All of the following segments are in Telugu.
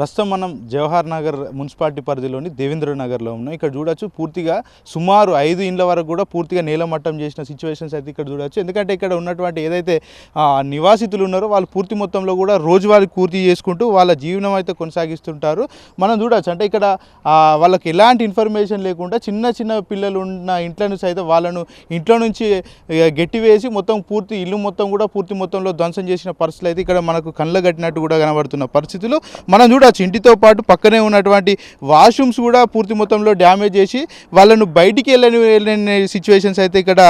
ప్రస్తుతం మనం జవహర్ నగర్ మున్సిపాలిటీ పరిధిలోని దేవేంద్ర నగర్లో ఉన్నాం. ఇక్కడ చూడొచ్చు పూర్తిగా సుమారు ఐదు ఇండ్ల వరకు కూడా పూర్తిగా నేలమట్టం చేసిన సిచ్యువేషన్స్ అయితే ఇక్కడ చూడొచ్చు. ఎందుకంటే ఇక్కడ ఉన్నటువంటి ఏదైతే నివాసితులు ఉన్నారో వాళ్ళు పూర్తి మొత్తంలో కూడా రోజువారీ పూర్తి చేసుకుంటూ వాళ్ళ జీవనం అయితే కొనసాగిస్తుంటారు. మనం చూడొచ్చు. అంటే ఇక్కడ వాళ్ళకి ఎలాంటి ఇన్ఫర్మేషన్ లేకుండా చిన్న చిన్న పిల్లలు ఉన్న ఇంట్లను సైతం వాళ్ళను ఇంట్లో నుంచి ఇక గట్టివేసి మొత్తం పూర్తి ఇల్లు మొత్తం కూడా పూర్తి మొత్తంలో ధ్వంసం చేసిన పరిస్థితులు అయితే ఇక్కడ మనకు కళ్ళ కట్టినట్టు కూడా కనబడుతున్న పరిస్థితులు. మనం కూడా ఇంటితో పాటు పక్కనే ఉన్నటువంటి వాష్రూమ్స్ కూడా పూర్తి మొత్తంలో డ్యామేజ్ చేసి వాళ్ళను బయటికి వెళ్ళని వెళ్ళని సిచ్యువేషన్స్ అయితే ఇక్కడ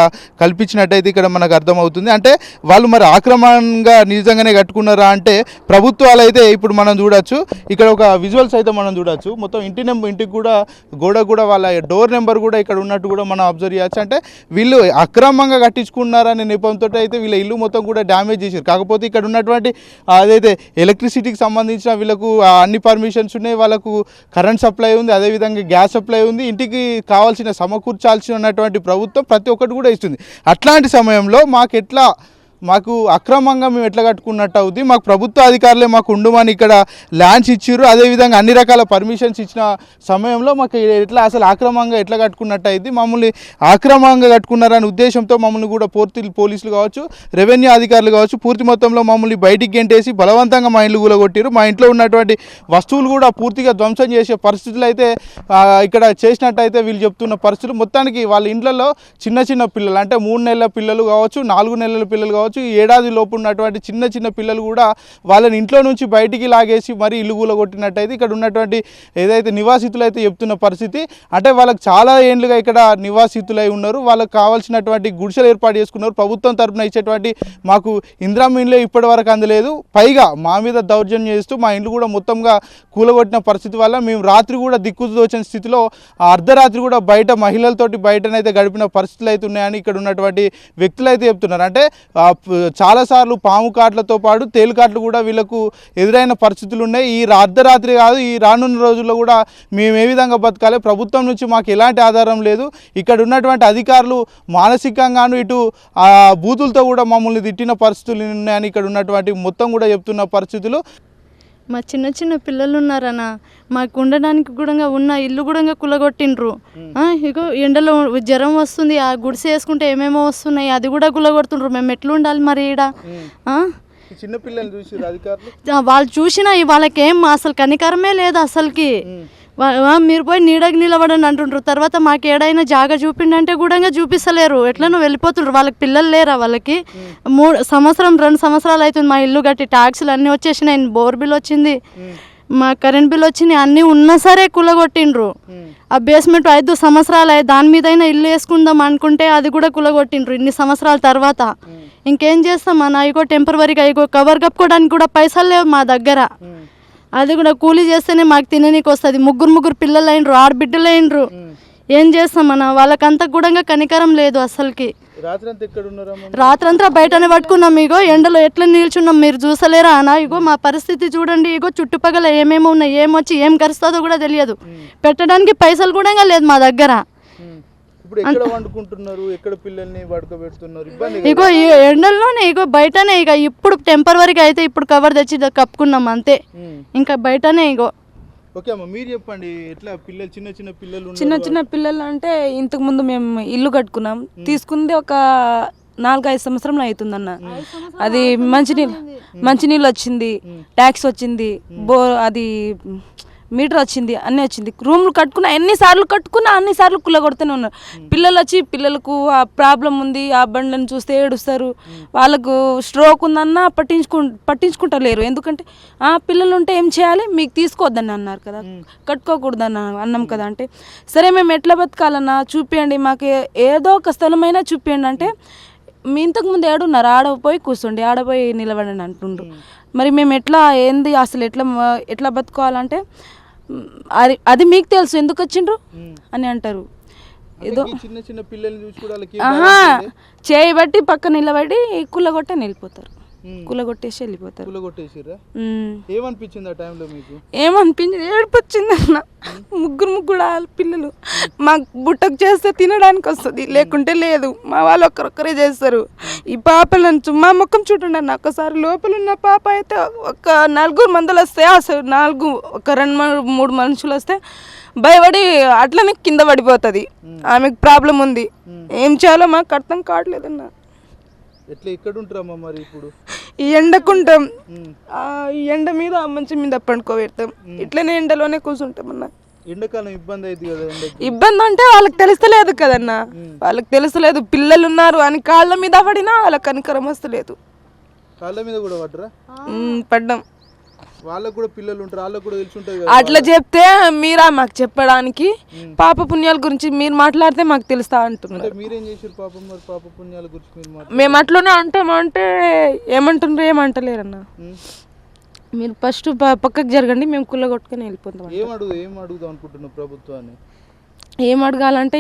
కల్పించినట్టయితే ఇక్కడ మనకు అర్థమవుతుంది. అంటే వాళ్ళు మరి ఆక్రమణంగా నిజంగానే కట్టుకున్నారా అంటే ప్రభుత్వాలు అయితే ఇప్పుడు మనం చూడొచ్చు. ఇక్కడ ఒక విజువల్స్ అయితే మనం చూడొచ్చు. మొత్తం ఇంటి నెంబర్ ఇంటికి కూడా గోడ కూడా వాళ్ళ డోర్ నెంబర్ కూడా ఇక్కడ ఉన్నట్టు కూడా మనం అబ్జర్వ్ చేయొచ్చు. అంటే వీళ్ళు అక్రమంగా కట్టించుకున్నారనే నెపంతో అయితే వీళ్ళ ఇల్లు మొత్తం కూడా డ్యామేజ్ చేశారు. కాకపోతే ఇక్కడ ఉన్నటువంటి అదైతే ఎలక్ట్రిసిటీకి సంబంధించిన వీళ్ళకు ఆ, అన్ని పర్మిషన్స్ ఉన్నాయి. వాళ్ళకు కరెంట్ సప్లై ఉంది. అదేవిధంగా గ్యాస్ సప్లై ఉంది. ఇంటికి కావాల్సిన సమకూర్చాల్సినటువంటి ప్రభుత్వం ప్రతి ఒక్కటి కూడా ఇస్తుంది. అట్లాంటి సమయంలో మాకు ఎట్లా మాకు అక్రమంగా మేము ఎట్లా కట్టుకున్నట్టు అవుద్ది? మాకు ప్రభుత్వ అధికారులే మాకు ఉండమని ఇక్కడ ల్యాండ్స్ ఇచ్చారు అదేవిధంగా అన్ని రకాల పర్మిషన్స్ ఇచ్చిన సమయంలో మాకు ఎట్లా అసలు అక్రమంగా ఎట్లా కట్టుకున్నట్టు అయింది మమ్మల్ని అక్రమంగా కట్టుకున్నారనే ఉద్దేశంతో మమ్మల్ని కూడా పూర్తి పోలీసులు కావచ్చు రెవెన్యూ అధికారులు కావచ్చు పూర్తి మొత్తంలో మమ్మల్ని బయటికి గెంటేసి బలవంతంగా మా ఇల్లు కూలగొట్టారు మా ఇంట్లో ఉన్నటువంటి వస్తువులు కూడా పూర్తిగా ధ్వంసం చేసే పరిస్థితులు అయితే ఇక్కడ చేసినట్టయితే వీళ్ళు చెప్తున్న పరిస్థితులు. మొత్తానికి వాళ్ళ ఇండ్లలో చిన్న చిన్న పిల్లలు అంటే మూడు నెలల పిల్లలు కావచ్చు నాలుగు నెలల పిల్లలు కావచ్చు ఈ ఏడాది లోపు ఉన్నటువంటి చిన్న చిన్న పిల్లలు కూడా వాళ్ళని ఇంట్లో నుంచి బయటికి లాగేసి మరీ ఇల్లు కూలగొట్టినట్టయితే ఇక్కడ ఉన్నటువంటి ఏదైతే నివాసితులు అయితే చెప్తున్న పరిస్థితి అంటే వాళ్ళకి చాలా ఏండ్లుగా ఇక్కడ నివాసితులై ఉన్నారు. వాళ్ళకి కావాల్సినటువంటి గుడిసెలు ఏర్పాటు చేసుకున్నారు. ప్రభుత్వం తరపున ఇచ్చేటువంటి మాకు ఇందిరామ ఇప్పటి వరకు అందలేదు. పైగా మా మీద దౌర్జన్యం చేస్తూ మా ఇండ్లు కూడా మొత్తంగా కూలగొట్టిన పరిస్థితి వల్ల మేము రాత్రి కూడా దిక్కుతోచిన స్థితిలో అర్ధరాత్రి కూడా బయట మహిళలతోటి బయటనైతే గడిపిన పరిస్థితులు అయితే ఉన్నాయని ఇక్కడ ఉన్నటువంటి వ్యక్తులు అయితే చెప్తున్నారు. అంటే చాలాసార్లు పాము కాట్లతో పాటు తేలికాట్లు కూడా వీళ్ళకు ఎదురైన పరిస్థితులు ఉన్నాయి. ఈ అర్ధరాత్రి కాదు ఈ రానున్న రోజుల్లో కూడా మేము ఏ విధంగా బతకాలి? ప్రభుత్వం నుంచి మాకు ఎలాంటి ఆధారం లేదు. ఇక్కడ ఉన్నటువంటి అధికారులు మానసికంగాను ఇటు ఆ బూతులతో కూడా మమ్మల్ని తిట్టిన పరిస్థితులు ఉన్నాయని ఇక్కడ ఉన్నటువంటి మొత్తం కూడా చెప్తున్న పరిస్థితులు. మా చిన్న చిన్న పిల్లలు ఉన్నారన్న మాకు ఉండడానికి కూడా ఉన్న ఇల్లు కూడా కులగొట్టిండ్రు. ఆ, ఇగో ఎండలో జ్వరం వస్తుంది ఆ గుడిసె వేసుకుంటే ఏమేమో వస్తున్నాయి అది కూడా కులగొడుతుండ్రు. మేము ఎట్లా ఉండాలి మరి ఈడ? ఆ, వాళ్ళు చూసినా వాళ్ళకేం అసలు కనికరమే లేదు అసలుకి. మీరు పోయి నీడకి నిలబడండి అంటుండ్రు. తర్వాత మాకు ఏడైనా జాగా చూపిండంటే కూడా చూపిస్తలేరు. ఎట్లనో వెళ్ళిపోతుండ్రు? వాళ్ళకి పిల్లలు లేరా వాళ్ళకి? మూడు సంవత్సరం రెండు సంవత్సరాలు అవుతుంది మా ఇల్లు కట్టి. ట్యాక్సులు అన్నీ వచ్చేసినాయి. బోర్ బిల్ వచ్చింది. మా కరెంట్ బిల్ వచ్చినాయి. అన్నీ ఉన్నా సరే కులగొట్టిండ్రు. ఆ బేస్మెంట్ ఐదు సంవత్సరాలు అయ్యి దాని మీదైనా ఇల్లు వేసుకుందాం అనుకుంటే అది కూడా కులగొట్టిండ్రు ఇన్ని సంవత్సరాల తర్వాత. ఇంకేం చేస్తాం? మన ఇగో టెంపరవరీగా ఇగో కవర్ కప్పుకోవడానికి కూడా పైసలు లేవు మా దగ్గర. అది కూడా కూలీ చేస్తేనే మాకు తిననీకి వస్తుంది. ముగ్గురు ముగ్గురు పిల్లలు అయినరు ఆడబిడ్డలు అయినరు ఏం చేస్తాం మన? వాళ్ళకంతా కూడా కనికరం లేదు అసలుకి. రాత్రంతా బయటనే పట్టుకున్నాం ఇగో ఎండలో ఎట్లా నిల్చున్నాం మీరు చూసలేరా అన్న? ఇగో మా పరిస్థితి చూడండి ఇగో చుట్టుపక్కల ఏమేమి ఉన్నాయి ఏమొచ్చి ఏం కరుస్తుందో కూడా తెలియదు. పెట్టడానికి పైసలు కూడా లేదు మా దగ్గర. ఇప్పుడు ఎక్కడ వండుకుంటున్నారు? ఎక్కడ పిల్లల్ని పడుకోబెడుతున్నారు? ఇబ్బంది ఇగో ఈ ఎండల్లోనే ఇగో బయటనే ఇక ఇప్పుడు టెంపరవరీగా అయితే ఇప్పుడు కవర్ తెచ్చి ద- కప్పుకున్నాం అంతే. ఇంకా బయటనే ఇగో. ఓకే అమ్మ మీరు చెప్పండి ఎట్లా పిల్లలు చిన్న చిన్న పిల్లలు ఉన్నారు. చిన్న చిన్న పిల్లలు అంటే ఇంతకు ముందు మేము ఇల్లు కట్టుకున్నాం. తీసుకుంది ఒక నాలుగైదు సంవత్సరంలో అవుతుందన్న అది మంచినీళ్ళు మంచినీళ్ళు వచ్చింది ట్యాక్స్ వచ్చింది బో అది మీటర్ వచ్చింది అన్నీ వచ్చింది. రూమ్లు కట్టుకున్నా ఎన్నిసార్లు కట్టుకున్నా అన్నిసార్లు కుల్ల కొడుతూనే ఉన్నారు పిల్లలు వచ్చి పిల్లలకు ఆ ప్రాబ్లం ఉంది ఆ బండ్లను చూస్తే ఏడుస్తారు. వాళ్ళకు స్ట్రోక్ ఉందన్నా పట్టించుకు పట్టించుకుంటలేరు. ఎందుకంటే ఆ పిల్లలు ఉంటే ఏం చేయాలి? మీకు తీసుకోవద్దని అన్నారు కదా. కట్టుకోకూడదని అన్నాం కదా అంటే. సరే మేము ఎట్లా బతకాలన్నా? చూపియండి మాకు ఏదో ఒక స్థలమైనా చూపియండి అంటే మీ ఇంతకు ముందు ఏడున్నారు? ఆడ పోయి కూర్చోండి ఆడ పోయి నిలబడండి అంటుండ్రు. మరి మేము ఎట్లా ఏంది అసలు ఎట్లా ఎట్లా బతుకోవాలంటే అది అది మీకు తెలుసు. ఎందుకు వచ్చిండ్రు? అని అంటారు. ఏదో చిన్న చిన్న పిల్లల్ని చూసి కూడా వాళ్ళకి ఆహా! చేయి బట్టి పక్క నిలబడి కుల్లగొట్టే వెళ్ళిపోతారు కూలగొట్టేసి వెళ్ళిపోతారు. కూలగొట్టేసిర్రా. ఏమనిపించింది ఆ టైంలో మీకు? ఏమనిపించింది? అన్న. ముగ్గురు ముగ్గురు పిల్లలు. మాకు బుట్టకు చేస్తే తినడానికి వస్తుంది. లేకుంటే లేదు. మా వాళ్ళు ఒక్కరొక్కరే చేస్తారు. ఈ పాపల నుంచి మా ముఖం చూడండి అన్న. ఒకసారి లోపల ఉన్న పాప అయితే ఒక నలుగురు మందులు వస్తే అసలు నాలుగు ఒక రెండు మూడు- మూడు మనుషులు వస్తే భయపడి అట్లనే కింద పడిపోతుంది. ఆమెకు ప్రాబ్లం ఉంది. ఏం చేయాలో మాకు అర్థం కావట్లేదన్న ఎట్లా ఎక్కడ ఉంటారమ్మా మరి ఇప్పుడు? ఈ ఎండకుంటాం. ఆ, ఈ ఎండ మీద ఆ మంచం మీద పండుకోబెడతాం ఇట్లనే ఎండలోనే కూర్చుంటాం అన్న. ఎండాకాలం ఇబ్బంది అయింది కదా ఎండకి? ఇబ్బంది అంటే వాళ్ళకి తెలుస్తలేదు కదన్న. వాళ్ళకి తెలుస్తలేదు పిల్లలు ఉన్నారు అని కాళ్ళ మీద పడినా వాళ్ళకి కనికరం వస్తలేదు. కాళ్ళ మీద కూడా పడ్డరా? పడ్డాం. వాళ్ళకు కూడా పిల్లలు ఉంటారు వాళ్ళకు కూడా తెలిసి ఉంటుంది అట్లా చెప్తే మీరా మాకు చెప్పడానికి? పాప పుణ్యాల గురించి మీరు మాట్లాడితే మాకు తెలుస్తా అంటున్నారు. అంటే మీరేం చేసారు పాపం? మరి పాప పుణ్యాల గురించి మీరు మేము అట్లనే అంటాం అంటే ఏమంటున్నారు ఏమంటలేరన్న మీరు ఫస్ట్ పక్కకు జరగండి మేము కుల్ల కొట్టుకొని వెళ్ళిపోతాం ఏం అడుగు ఏం అడుగుదాం అనుకుంటున్నావు ప్రభుత్వాన్ని? ఏం అడగాలంటే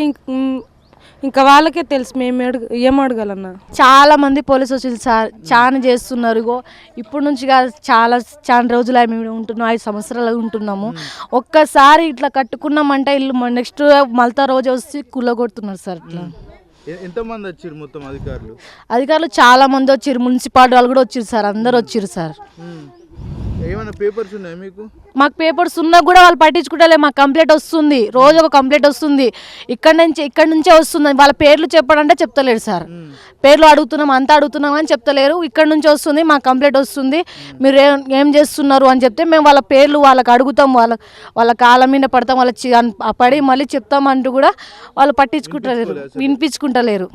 ఇంక వాళ్ళకే తెలుసు మేము అడుగు ఏం అడగాలన్నా? చాలా మంది పోలీసు వచ్చింది సార్ చాలా చేస్తున్నారు ఇగో. ఇప్పుడు నుంచి కాదు చాలా చాలా రోజులు మేము ఉంటున్నాం ఐదు సంవత్సరాలు ఉంటున్నాము. ఒక్కసారి ఇట్లా కట్టుకున్నామంటే ఇల్లు నెక్స్ట్ మలతా రోజు వచ్చి కూలగొడుతున్నారు సార్ ఇట్లా. ఎంతమంది వచ్చారు మొత్తం అధికారులు? అధికారులు చాలా మంది వచ్చారు మున్సిపాలిటీ వాళ్ళు కూడా వచ్చారు సార్ అందరు వచ్చారు సార్. ఏమైనా పేపర్స్ ఉన్నాయా మీకు? మాకు పేపర్స్ ఉన్నా కూడా వాళ్ళు పట్టించుకుంటలే మాకు కంప్లైంట్ వస్తుంది. రోజు ఒక కంప్లైంట్ వస్తుంది. ఇక్కడ నుంచి ఇక్కడ నుంచే వస్తుంది. వాళ్ళ పేర్లు చెప్పడంటే చెప్తలేరు సార్. పేర్లు అడుగుతున్నాం అంతా అడుగుతున్నాం అని చెప్తలేరు. ఇక్కడ నుంచి వస్తుంది మాకు కంప్లైంట్ వస్తుంది. మీరు ఏం చేస్తున్నారు అని చెప్తే మేము వాళ్ళ పేర్లు వాళ్ళకి అడుగుతాం. వాళ్ళ వాళ్ళ కాళ్ళ మీద పడతాం వాళ్ళ పడి మళ్ళీ చెప్తామంటూ కూడా వాళ్ళు పట్టించుకుంటలేరు. వినిపించుకుంటలేరు.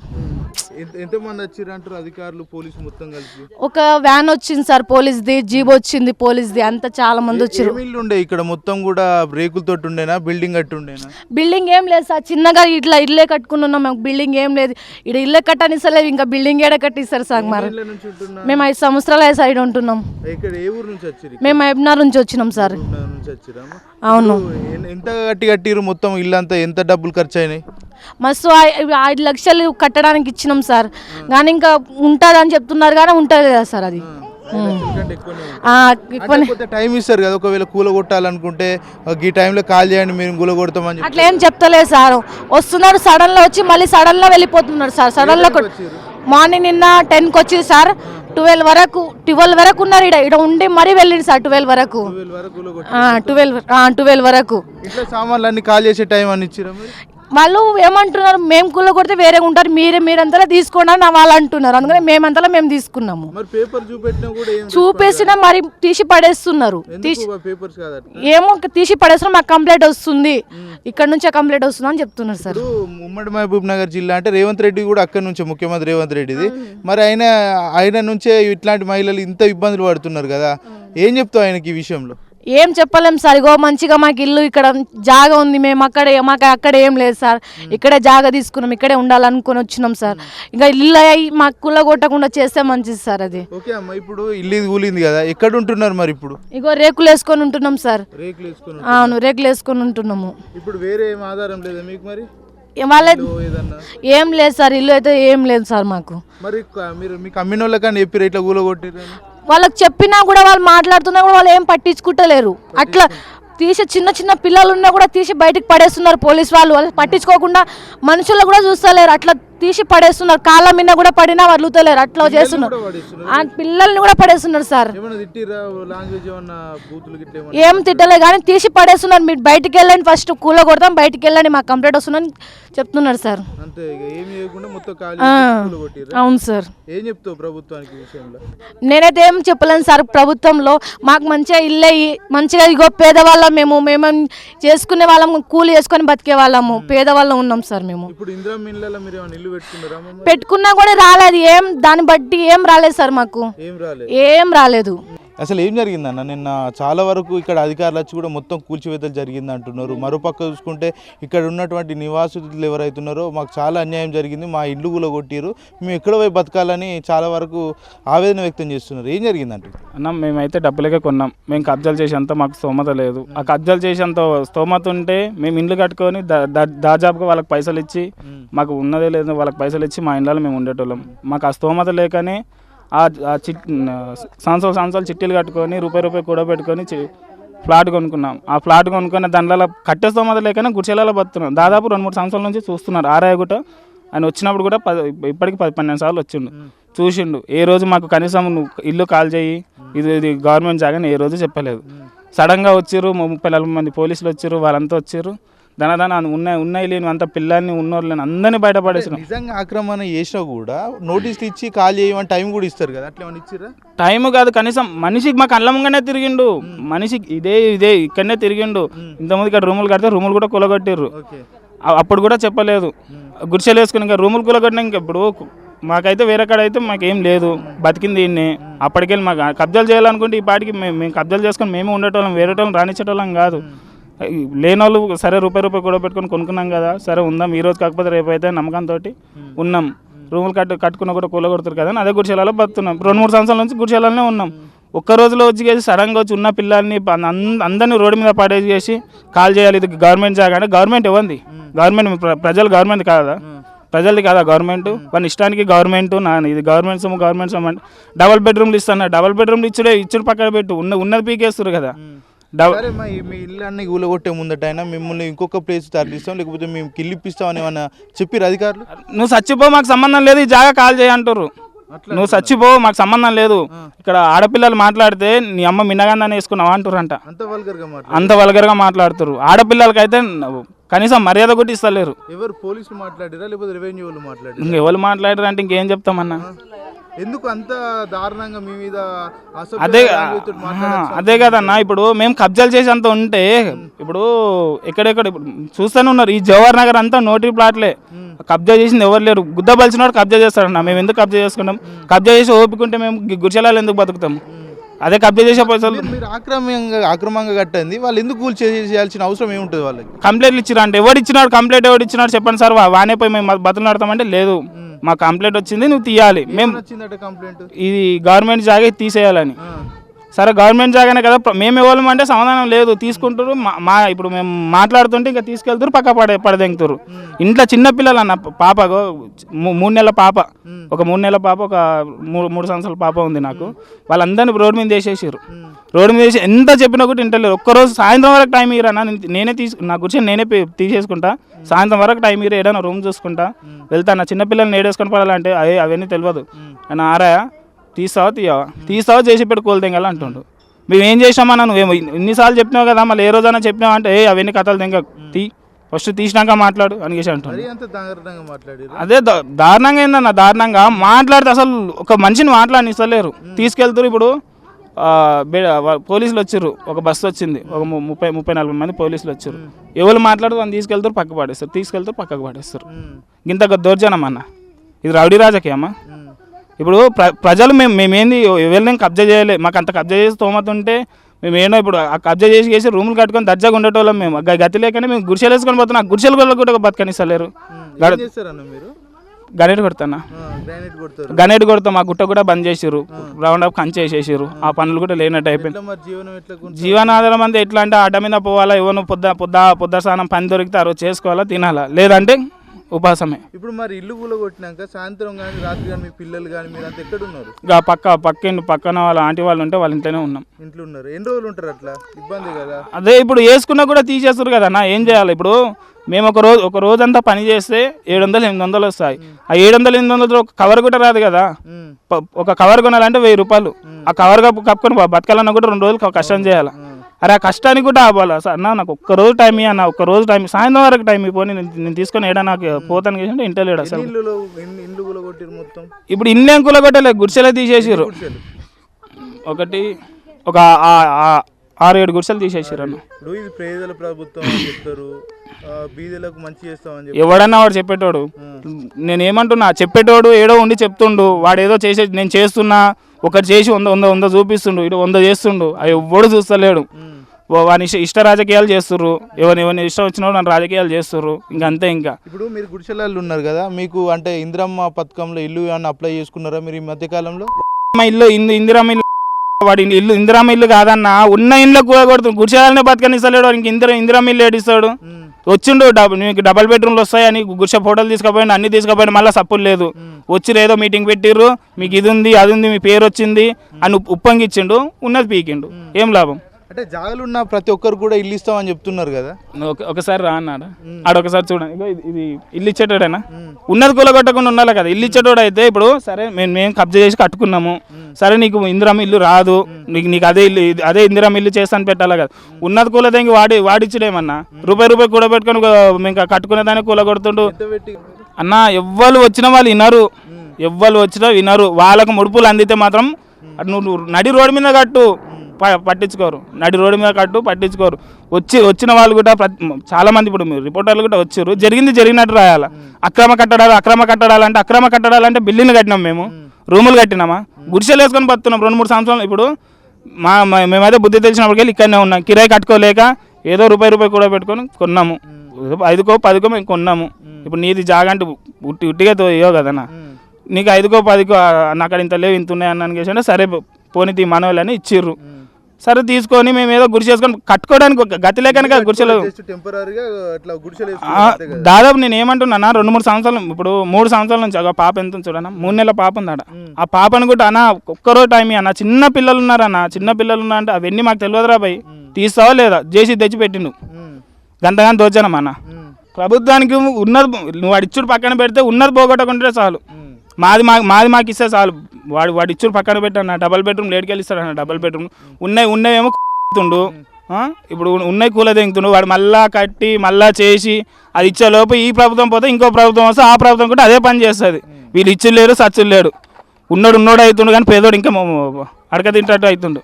ఎంతమంది వచ్చారు అంటారు అధికారులు పోలీసు మొత్తం కలిసి? ఒక వ్యాన్ వచ్చింది సార్ పోలీస్ది జీప్ వచ్చింది పోలీస్ది అంతా చాలా మంది వచ్చారు ఇల్లు ఉండే ఇక్కడ? మొత్తం కూడా రేకులతో ఉండేనా? బిల్డింగ్ కట్టి ఉండేనా? బిల్డింగ్ ఏం లేదు సార్ చిన్నగా ఇట్లా ఇల్లే కట్టుకుని ఉన్నాం మాకు బిల్డింగ్ ఏం లేదు. ఇక్కడ ఇల్లే కట్టనిస్తలేదు ఇంకా బిల్డింగ్ ఏడ కట్టిస్తారు సార్ మరి. మేము ఐదు సంవత్సరాలు సైడ్ ఉంటున్నాం. ఇక్కడ ఏ ఊరు నుంచి వచ్చారు మేము ఐబునార్ నుంచి వచ్చినాం సార్. అవును. ఎంత కట్టి కట్టిరు మొత్తం ఇల్లు అంతా ఎంత డబ్బులు ఖర్చు అయినాయి? మస్తు ఐదు లక్షలు కట్టడానికి ఇచ్చినాం సార్. కానీ ఇంకా ఉంటుంది అని చెప్తున్నారు కానీ ఉంటుంది కదా సార్ అది. టైం ఇస్తారు కదా ఒకవేళ కూల కొట్టాలనుకుంటే ఈ టైంలో కాల్ చేయండి మేము కూల కొడతామని అట్లా ఏం చెప్తలేదు సార్. వస్తున్నాడు సడన్లో వచ్చి మళ్ళీ సడన్లో వెళ్ళిపోతున్నాడు సార్. సడన్లో మార్నింగ్ నిన్న టెన్కి వచ్చింది సార్. ట్వెల్వ్ వరకు ట్వెల్వ్ వరకు ఉన్నారు ఇక్కడ ఇక్కడ ఉండి మరీ వెళ్ళింది సార్ ట్వెల్వ్ వరకు. ట్వెల్వ్ ట్వెల్వ్ వరకు. సామాన్లు అన్ని కాల్ చేసే టైం అని వాళ్ళు ఏమంటున్నారు మేము కుళ్ళ కొడితే వేరే ఉంటారు మీరే మీరంతలా తీసుకోండి అని వాళ్ళు అంటున్నారు. అందుకని మేమంతలా మేము తీసుకున్నాము. చూపేసినా మరి తీసి పడేస్తున్నారు. ఏమో తీసి పడేస్తున్నా మాకు కంప్లైంట్ వస్తుంది. ఇక్కడ నుంచే కంప్లైంట్ వస్తుంది అని చెప్తున్నారు సార్. ఉమ్మడి మహబూబ్ నగర్ జిల్లా అంటే రేవంత్ రెడ్డి కూడా అక్కడ నుంచే ముఖ్యమంత్రి రేవంత్ రెడ్డిది. మరి ఆయన ఆయన నుంచే ఇట్లాంటి మహిళలు ఇంత ఇబ్బందులు పడుతున్నారు కదా. ఏం చెప్తావు ఆయనకి ఈ విషయంలో? ఏం చెప్పలేం సార్. ఇగో మంచిగా మాకు ఇల్లు ఇక్కడ జాగా ఉంది. మేము అక్కడే మాకు అక్కడ ఏం లేదు సార్. ఇక్కడే జాగా తీసుకున్నాం. ఇక్కడే ఉండాలనుకుని వచ్చినాం సార్. ఇంకా ఇల్లు అయ్యి మాకు కుల్ల కొట్టకుండా చేస్తే మంచిది సార్ అది. ఓకే అమ్మ ఇప్పుడు ఇల్లు కూలింది కదా ఎక్కడ ఉంటున్నారు మరి ఇప్పుడు? ఇగో రేకులు వేసుకొని ఉంటున్నాం సార్. అవును రేకులు వేసుకొని ఉంటున్నాము. ఇప్పుడు వేరే ఏం ఆధారం లేదా మీకు మరి? ఏ- వాళ్ళ లేదు సార్. ఇల్లు అయితే ఏం లేదు సార్ మాకు. మరి మీరు మీకు అమ్మిన వాళ్ళకని చెప్పారు ఇట్లా కూల కొట్టిరని వాళ్ళకి చెప్పినా కూడా వాళ్ళు మాట్లాడుతున్నా కూడా వాళ్ళు ఏం పట్టించుకుంటలేరు. అట్లా తీసి చిన్న చిన్న పిల్లలు ఉన్నా కూడా తీసి బయటకు పడేస్తున్నారు పోలీస్ వాళ్ళు. వాళ్ళు పట్టించుకోకుండా మనుషులు కూడా చూస్తలేరు. అట్లా తీసి పడేస్తున్నారు. కాళ్ళ మీద కూడా పడినా వదులుతలేరు అట్లా చేస్తున్నారు. ఆ పిల్లల్ని కూడా పడేస్తున్నారు సార్. ఏం తిట్టలే కానీ తీసి పడేస్తున్నారు. మీరు బయటికి వెళ్ళండి ఫస్ట్ కూల కొడతాం బయటికి వెళ్ళండి మాకు కంప్లైంట్ వస్తుందని చెప్తున్నారు సార్. అవును సార్. ఏం చెప్తావు ప్రభుత్వానికి ఈ విషయంలో? నేనైతే ఏం చెప్పలేను సార్ ప్రభుత్వంలో. మాకు మంచిగా ఇల్లు మంచిగా ఇగో పేదవాళ్ళం మేము. మేము చేసుకునే వాళ్ళం కూలి చేసుకొని బతికే వాళ్ళము. పేదవాళ్ళం ఉన్నాం సార్ మేము. ఇప్పుడు పెట్టుకున్నా కూడా రాలేదు. ఏం దాన్ని బట్టి ఏం రాలేదు సార్ మాకు. ఏం రాలేదు. అసలు ఏం జరిగిందన్న? నిన్న చాలా వరకు ఇక్కడ అధికారులు వచ్చి కూడా మొత్తం కూల్చివేతలు జరిగింది అంటున్నారు. మరోపక్క చూసుకుంటే ఇక్కడ ఉన్నటువంటి నివాసితులు ఎవరైతున్నారో మాకు చాలా అన్యాయం జరిగింది. మా ఇల్లు కూడా కొట్టిరు మేము ఎక్కడ పోయి బతకాలని చాలా వరకు ఆవేదన వ్యక్తం చేస్తున్నారు. ఏం జరిగిందంటే అన్న మేమైతే డబ్బులకే కొన్నాం. మేము కబ్జాలు చేసేంత మాకు స్తోమత లేదు. ఆ కబ్జాలు చేసేంత స్తోమత ఉంటే మేము ఇండ్లు కట్టుకొని దాదాపుగా వాళ్ళకి పైసలు ఇచ్చి మాకు ఉన్నదే లేదు. వాళ్ళకి పైసలు ఇచ్చి మా ఇండ్లలో మేము ఉండేటోళ్ళం. మాకు ఆ స్తోమత లేకనే ఆ చిట్ సంవత్సరాలు సంవత్సరాలు చిట్టీలు కట్టుకొని రూపాయి రూపాయి కూడా పెట్టుకొని ఫ్లాట్ కొనుక్కున్నాం. ఆ ఫ్లాట్ కొనుక్కొని దానిలో కట్టేస్తాం మొదలు లేకనే గుడిసెలలో బతున్నాం దాదాపు రెండు మూడు సంవత్సరాల నుంచి చూస్తున్నారు. ఆరాయ గుట్ట ఆయన వచ్చినప్పుడు కూడా పది ఇప్పటికి పది పన్నెండు సార్లు వచ్చిండు. చూసిండు. ఏ రోజు మాకు కనీసం నువ్వు ఇల్లు కాల్ చేయి. ఇది ఇది గవర్నమెంట్ జాగాని ఏ రోజు చెప్పలేదు. సడన్గా వచ్చారు ముప్పై నలభై మంది పోలీసులు వచ్చారు వాళ్ళంతా వచ్చారు ధనధన ఉన్నాయి ఉన్నాయి లేని అంత పిల్లల్ని ఉన్నోళ్ళు లేని అందరినీ బయటపడేసినాం. నిజంగా ఆక్రమణ చేసినా కూడా నోటీసులు ఇచ్చి కాల్ చేయమని టైం కూడా ఇస్తారు కదా అట్లా ఏమైనా ఇచ్చిరా టైం కాదు కనీసం మనిషికి మాకు అల్లంగానే తిరిగిండు. మనిషికి ఇదే ఇదే ఇక్కడనే తిరిగిండు. ఇంతమంది ఇక్కడ రూములు కడితే రూములు కూడా కూలగొట్టిర్రు. అప్పుడు కూడా చెప్పలేదు. గుడిసెలు వేసుకుని ఇంకా రూములు కూలగొట్టిన ఇంకా ఇప్పుడు మాకైతే వేరే కాడ అయితే మాకేం లేదు. బతికింది దీన్ని. అప్పటికెళ్ళి మాకు కబ్జాలు చేయాలనుకుంటే ఈ పాటికి మేము మేము కబ్జాలు చేసుకొని మేమే ఉండేటోళ్ళం వేరే వాళ్ళం రానిచ్చేటోళ్ళం కాదు. లేని వాళ్ళు సరే రూపాయి రూపాయి కూడా పెట్టుకొని కొనుక్కున్నాం కదా సరే ఉందాం ఈ రోజు కాకపోతే రేపు అయితే నమ్మకంతో ఉన్నాం. రూములు కట్టు కట్టుకున్న కూడా కూల కొడుతారు కదా అని అదే గుడిసెలలో బతున్నాం రెండు మూడు సంవత్సరాల నుంచి గుడిసెలలోనే ఉన్నాం. ఒక్క రోజులో వచ్చి చేసి సడన్గా వచ్చి ఉన్న పిల్లల్ని అందరినీ రోడ్డు మీద పడేసి చేసి కాల్ చేయాలి. ఇది గవర్నమెంట్ జాగా అంటే గవర్నమెంట్ ఇవ్వండి గవర్నమెంట్ ప్ర- ప్రజలు గవర్నమెంట్ కాదా? ప్రజలది కాదా గవర్నమెంట్? వాళ్ళ ఇష్టానికి గవర్నమెంట్ నా ఇది గవర్నమెంట్ సొమ్ము గవర్నమెంట్ సొమ్ము అంటే డబల్ బెడ్రూమ్లు ఇస్తాను. డబల్ బెడ్రూమ్లు ఇచ్చుడే ఇచ్చుడు పక్కన పెట్టు. ఉన్న ఉన్నది పీకేస్తారు కదా. సరే మా ఇల్లు అన్ని కూలగొట్టే ముందట అయినా మిమ్మల్ని ఇంకొక ప్లేస్ తరలిస్తాం లేకపోతే మేము కిల్లు ఇప్పిస్తాం అని ఏమన్నా చెప్పిరు అధికారులు? నువ్వు చచ్చిపో మాకు సంబంధం లేదు ఈ జాగా కాల్ చేయంటారు నువ్వు చచ్చిపో మాకు సంబంధం లేదు. ఇక్కడ ఆడపిల్లలు మాట్లాడితే నీ అమ్మ మిన్నగాందని వేసుకున్నావా అంటారంట అంత వల్గర్గా మాట్లాడు. అంత వల్గర్గా మాట్లాడుతారు ఆడపిల్లలకైతే కనీసం మర్యాద కూడా ఇస్తలేరు. ఎవరు పోలీసులు మాట్లాడిరా లేకపోతే రెవెన్యూ వాళ్ళు మాట్లాడిరా ఇంకెవరు మాట్లాడారు అంటే ఇంకేం చెప్తామన్నా? ఎందుకు అంత దారుణంగా మీ మీద అదే? అదే కదన్నా ఇప్పుడు మేము కబ్జాలు చేసేంత ఉంటే ఇప్పుడు ఎక్కడెక్కడ ఇప్పుడు చూస్తూనే ఉన్నారు ఈ జవహర్ నగర్ అంతా నోటి ప్లాట్లే. కబ్జా చేసింది ఎవరు లేరు? గుద్ద బలిచినోడు కబ్జా చేస్తాడన్న మేము ఎందుకు కబ్జా చేసుకుంటాం? కబ్జా చేసి ఓపుకుంటే మేము గి- గుడిసెలాలు ఎందుకు బతుకుతాం? అదే కబ్జా చేసే పైసలు. మీరు- ఆక్రమంగా ఆక్రమంగా కట్టింది వాళ్ళు ఎందుకు కూల్ చేయాల్సిన అవసరం ఏముంటుంది వాళ్ళకి? కంప్లైంట్లు ఇచ్చిరా అంటే ఎవడు ఇచ్చినాడు? కంప్లైంట్ ఎవడు ఇచ్చినాడు? చెప్పండి సార్ వానే పోయి మేము బతులాడతామంటే లేదు. మా కంప్లైంట్ వచ్చింది నువ్వు తీయాలి. మేము ఇది గవర్నమెంట్ జాగా తీసేయాలని. సరే గవర్నమెంట్ జాగానే కదా మేము ఇవ్వలేము అంటే సమాధానం లేదు తీసుకుంటారు మా- మా ఇప్పుడు మేము మాట్లాడుతుంటే ఇంకా తీసుకెళ్తారు పక్క పడే పడదెంగుతారు ఇంట్లో చిన్న పిల్లలు అన్న పాప మూడు నెలల పాప ఒక మూడు నెలల పాప ఒక మూడు మూడు సంవత్సరాల పాప ఉంది నాకు. వాళ్ళందరినీ రోడ్డు మీద వేసేసారు రోడ్డు మీద వేసి ఎంత చెప్పినా కూడా ఇంటలేరు ఒక్కరోజు సాయంత్రం వరకు టైం ఇరన్నా నేనే తీసు నా గురించి నేనే తీసేసుకుంటా. సాయంత్రం వరకు టైం ఇరు ఏదైనా రూమ్ చూసుకుంటా. వెళ్తా నా చిన్నపిల్లల్ని ఏడేసుకొని పడాలంటే అవి అవన్నీ తెలియదు అని ఆరాయా? తీస్తావా తీయవా తీస్తావా చేసి పెట్టి కోల్తెంగాలి అంటుండు. మేము ఏం చేసామన్నా నువ్వేమో ఇన్నిసార్లు చెప్పినావు కదా మళ్ళీ ఏ రోజైనా చెప్పినావు అంటే ఏ అవన్నీ కథలు తెంగ తీ. ఫస్ట్ తీసినాక మాట్లాడు అని చేసి మాట్లాడారు అదే దారుణంగా ఏందన్న దారుణంగా మాట్లాడితే అసలు ఒక మనిషిని మాట్లాడినిస్తలేరు. తీసుకెళ్తారు ఇప్పుడు పోలీసులు వచ్చారు ఒక బస్సు వచ్చింది ఒక ముప్పై ముప్పై నలభై మంది పోలీసులు వచ్చారు ఎవరు మాట్లాడుతూ వాళ్ళని తీసుకెళ్తారు పక్క పడేస్తారు. తీసుకెళ్తారు పక్కకు పడేస్తారు. ఇంత దౌర్జన్యం అన్న ఇది రౌడీ రాజకీయమ్మా ఇప్పుడు ప్ర ప్రజలు మేము మేమేంది ఎవరిని కబ్జా చేయలే మాకు అంత కబ్జా చేసి తోమత ఉంటే మేము ఏంటో ఇప్పుడు ఆ కబ్జా చేసి చేసి రూములు కట్టుకొని దర్జాగా ఉండేటోళ్ళం మేము. గతి లేకనే మేము గుడిసెలు వేసుకొని పోతున్నాం. ఆ గుడిసెలు కూడా కూడా బతకనిస్తలేరు గణేట్ కొడతానా? గణేట్ కొడతాం. ఆ గుట్ట కూడా బంద్ చేసిర్రు. రౌండ్ అప్ కంచి వేసేసారు ఆ. పనులు కూడా లేనట్టు అయిపోయింది? జీవనాధారం అంతా ఎట్లా అంటే ఆట మీద పోవాలా ఎవరు పొద్దు పొద్దు పొద్దు స్నానం పని దొరికితే ఆ రోజు చేసుకోవాలా తినాలా లేదంటే ఉపాసమే. ఇప్పుడు మరి ఇల్లు కూల కొట్టినాక సాయంత్రం కానీ రాత్రి కానీ మీ పిల్లలు కానీ మీరు అంతా ఎక్కడ ఉన్నారు ఇక పక్క పక్క పక్కన వాళ్ళ ఆంటీ వాళ్ళు ఉంటే వాళ్ళ ఇంట్లోనే ఉన్నాం. ఇంట్లో ఉన్నారు ఎన్ని రోజులు ఉంటారు అట్లా? ఇబ్బంది కదా? అదే ఇప్పుడు వేసుకున్నా కూడా తీసేస్తారు కదా నా ఏం చేయాలి? ఇప్పుడు మేము ఒక రోజు ఒక రోజంతా పని చేస్తే ఏడు వందలు ఎనిమిది వందలు వస్తాయి. ఆ ఏడు వందలు ఎనిమిది వందలు ఒక కవర్ కూడా రాదు కదా? ఒక కవర్ కొనాలంటే వెయ్యి రూపాయలు. ఆ కవర్ కప్పు కప్పుకొని బతకాలన్నా కూడా రెండు రోజులు కష్టం చేయాలి. అరే ఆ కష్టానికి కూడా అవ్వాలి సార్ అన్న నాకు ఒక్క రోజు టైం అన్న ఒక్క రోజు టైం సాయంత్రం వరకు టైం ఇవ్వని నేను నేను తీసుకొని ఏడా నాకు పోతాను అంటే ఇంట్లో లేడు అసలు ఇప్పుడు ఇల్లు ఏం కూలగొట్టలే గుడిసెలే తీసేసారు ఒకటి ఒక ఆరు ఏడు గుడిసెలు తీసేసారు అన్న. ఇప్పుడు ఇది పేదల ప్రభుత్వం అని చెప్తారు. ఆ, బీదలకు మంచి చేస్తామని చెప్పి ఎవడన్నా వాడు చెప్పేటోడు. నేను ఏమంటున్నా చెప్పేటోడు ఏడో ఉండి చెప్తుండు వాడు ఏదో చేసే నేను చేస్తున్నా ఒకటి చేసి వంద వంద వంద చూపిస్తుండు ఇటు వంద చేస్తుండు అవి ఎవ్వడు చూస్తలేడు. వాని ఇష్ట ఇష్ట రాజకీయాలు చేస్తుర్రు. ఎవరిని ఎవరిని ఇష్టం వచ్చిన నన్ను రాజకీయాలు చేస్తుర్రు. ఇంకా అంతే ఇంకా. ఇప్పుడు మీరు గుడిసెలలో ఉన్నారు కదా మీకు అంటే ఇందిరమ్మ పథకంలో ఇల్లు ఏమన్నా అప్లై చేసుకున్నారా మీరు ఈ మధ్య కాలంలో మా ఇల్లు ఇందు ఇందిరామ ఇల్లు వాడి ఇల్లు ఇందిరామ ఇల్లు కాదన్న ఉన్న ఇంట్లో కూడా కొడుతుంది గుడిసేయాలనే బతకనిస్తలేడు వాడికి ఇందిరా ఇందిరామ ఇల్లు ఏడిస్తాడు? వచ్చిండు డబ్ నీకు డబల్ బెడ్రూమ్లు వస్తాయని గుర్ష ఫోటోలు తీసుకుపోయిండు అన్ని తీసుకుపోయిండు మళ్ళీ సప్పులు లేదు. వచ్చి ఏదో మీటింగ్ పెట్టిర్రు మీకు ఇది ఉంది అది ఉంది మీ పేరు వచ్చింది అని ఉప్- ఉప్పొంగిచ్చిండు ఉన్నది పీకిండు. ఏం లాభం? అంటే జాగలున్న ప్రతి ఒక్కరు కూడా ఇల్లు ఇస్తామని చెప్తున్నారు కదా. ఒక- ఒకసారి రా అన్నాడు? ఆడ ఒకసారి చూడండి. ఇగో ఇది- ఇది ఇల్లు ఇచ్చేటోడేనా? ఉన్నది కూలగొట్టకుండా ఉండాలి కదా. ఇల్లు ఇచ్చేటోడు అయితే ఇప్పుడు సరే మేము మేము కబ్జా చేసి కట్టుకున్నాము. సరే నీకు ఇందిరామ ఇల్లు రాదు. నీకు నీకు అదే ఇల్లు ఇది- అదే ఇందిరామ ఇల్లు చేస్తాను పెట్టాలి కదా. ఉన్నది కూలదేంగి వాడి వాడిచ్చుడేమన్నా? రూపాయి రూపాయి కూడా పెట్టుకొని మేము కట్టుకునే కూల కొడుతుండు అన్న ఎవ్వరు వచ్చిన వాళ్ళు వినరు. ఎవ్వరు వచ్చినా వినరు. వాళ్ళకు ముడుపులు అందితే మాత్రం అటు నువ్వు నడి రోడ్డు మీద కట్టు. పట్టించుకోరు. నడి రోడ్డు మీద కట్టు పట్టించుకోరు. వచ్చి వచ్చిన వాళ్ళు కూడా ప్రతి చాలా మంది ఇప్పుడు మీరు రిపోర్టర్లు కూడా వచ్చారు. జరిగింది జరిగినట్టు రాయాలి? అక్రమ కట్టడాలు అక్రమ కట్టడాలు అంటే అక్రమ కట్టడాలు అంటే బిల్డింగ్ కట్టినాం మేము. రూములు కట్టినామా? గుడిసెలు వేసుకొని బతున్నాం రెండు మూడు సంవత్సరాలు. ఇప్పుడు మా మేమైతే బుద్ధి తెలిసినప్పటికెళ్ళి ఇక్కడనే ఉన్నాం. కిరాయి కట్టుకోలేక ఏదో రూపాయి రూపాయి కూడా పెట్టుకొని కొన్నాము. ఐదుకో పదికో మేము కొన్నాము. ఇప్పుడు నీది జాగా అంటే ఉట్టి ఉట్టిగా తోయో కదన్నా నీకు ఐదుకో పదికో నాకు అక్కడ ఇంత లేవు ఇంత ఉన్నాయి అన్నాను. చేసిన సరే పోనీ తీ మనవాళ్ళని ఇచ్చిర్రు. సరే తీసుకొని మేము ఏదో గురి చేసుకొని కట్టుకోవడానికి ఒక గతి లేకనే గుడిసెలు. దాదాపు నేను ఏమంటున్నా రెండు మూడు సంవత్సరాలు ఇప్పుడు మూడు సంవత్సరాల నుంచి ఒక పాప ఎంత చూడన్నా మూడు నెలల పాప ఉంది ఆ పాపను కూడా అన్న ఒక్కరోజు టైం అన్న చిన్న పిల్లలు ఉన్నారన్న చిన్న పిల్లలు ఉన్నా అంటే అవన్నీ మాకు తెలియదురా భయ్. తీస్తావా లేదా? చేసి తెచ్చి పెట్టిండు. గంతగాని దోచానం అన్న. ప్రభుత్వానికి ఉన్నది నువ్వు వాడి ఇచ్చుడు పక్కన పెడితే ఉన్నది పోగొట్టకుంటే చాలు. మాది మా మాది మాకు ఇస్తే చాలు. వాడు వాడు ఇచ్చుడు పక్కన పెట్టాను డబల్ బెడ్రూమ్ లేడికెళ్ళి అన్న డబల్ బెడ్రూమ్. ఉన్నాయి ఉన్నాయేమో తుండు ఇప్పుడు ఉన్నాయి కూల దింగుతుండు వాడు మళ్ళా కట్టి మళ్ళా చేసి అది ఇచ్చే లోపు ఈ ప్రభుత్వం పోతే ఇంకో ప్రభుత్వం వస్తే ఆ ప్రభుత్వం కూడా అదే పని చేస్తుంది. వీళ్ళు ఇచ్చులు లేరు సచ్చులు లేడు. ఉన్నోడు ఉన్నోడు అవుతుండు కానీ పేదోడు ఇంకా అడక తింటట్టు అవుతుండు.